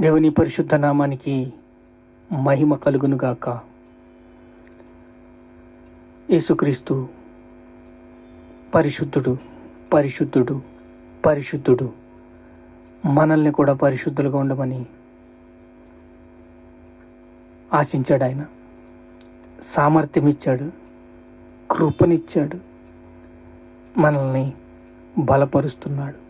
దేవుని పరిశుద్ధ నామానికి మహిమ కలుగునుగాక. యేసుక్రీస్తు పరిశుద్ధుడు పరిశుద్ధుడు పరిశుద్ధుడు. మనల్ని కూడా పరిశుద్ధులుగా ఉండమని ఆశించాడు ఆయన. సామర్థ్యం ఇచ్చాడు కృపనిచ్చాడు మనల్ని బలపరుస్తున్నాడు.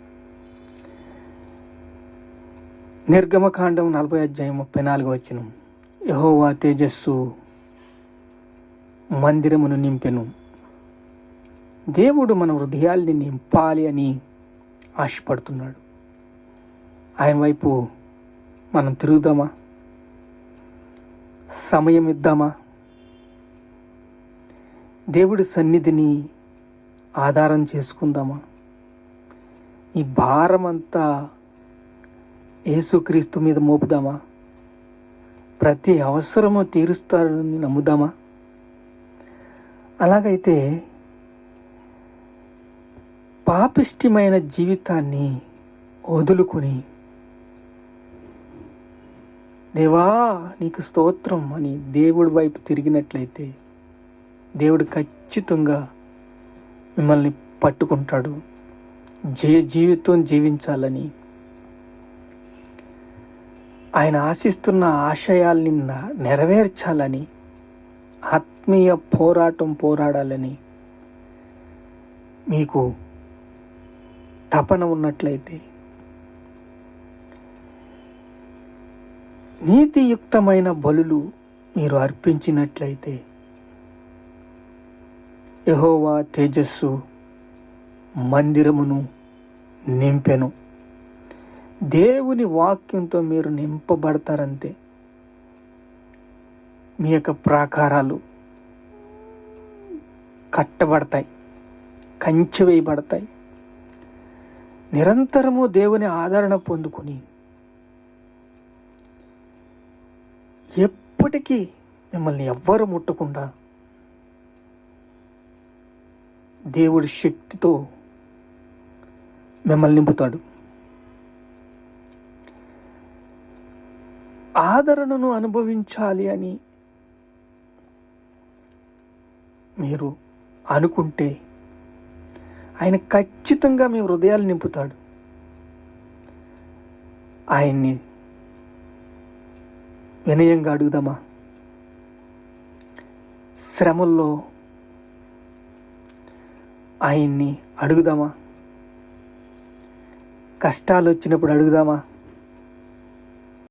నిర్గమకాండం నలభై అధ్యాయం ముప్పై నాలుగు వచ్చిన యహోవా తేజస్సు మందిరమును నింపెను. దేవుడు మన హృదయాల్ని నింపాలి అని ఆశపడుతున్నాడు. ఆయన వైపు మనం తిరుగుదామా? సమయం ఇద్దామా? దేవుడి సన్నిధిని ఆధారం చేసుకుందామా? ఈ భారం అంతా యేసుక్రీస్తు మీద మోపుదామా? ప్రతి అవసరము తీరుస్తాడని నమ్ముదామా? అలాగైతే పాపిష్టమైన జీవితాన్ని వదులుకొని దేవా నీకు స్తోత్రం అని దేవుడి వైపు తిరిగినట్లయితే దేవుడు ఖచ్చితంగా మిమ్మల్ని పట్టుకుంటాడు. జీ జీవితం జీవించాలని ఆయన ఆశిస్తున్న ఆశయాల్ని నెరవేర్చాలని ఆత్మీయ పోరాటం పోరాడాలని మీకు తపన ఉన్నట్లయితే నీతియుక్తమైన బలులు మీరు అర్పించినట్లయితే యహోవా తేజస్సు మందిరమును నింపెను. దేవుని వాక్యంతో మీరు నింపబడతారంతే. మీ యొక్క ప్రాకారాలు కట్టబడతాయి కంచె వేయబడతాయి. నిరంతరము దేవుని ఆదరణ పొందుకుని ఎప్పటికీ మిమ్మల్ని ఎవ్వరు ముట్టకుండా దేవుడి శక్తితో మిమ్మల్ని నింపుతాడు. ఆదరణను అనుభవించాలి అని మీరు అనుకుంటే ఆయన ఖచ్చితంగా మీ హృదయాలు నింపుతాడు. ఆయన్ని వినయంగా అడుగుదామా? శ్రమల్లో ఆయన్ని అడుగుదామా? కష్టాలు వచ్చినప్పుడు అడుగుదామా?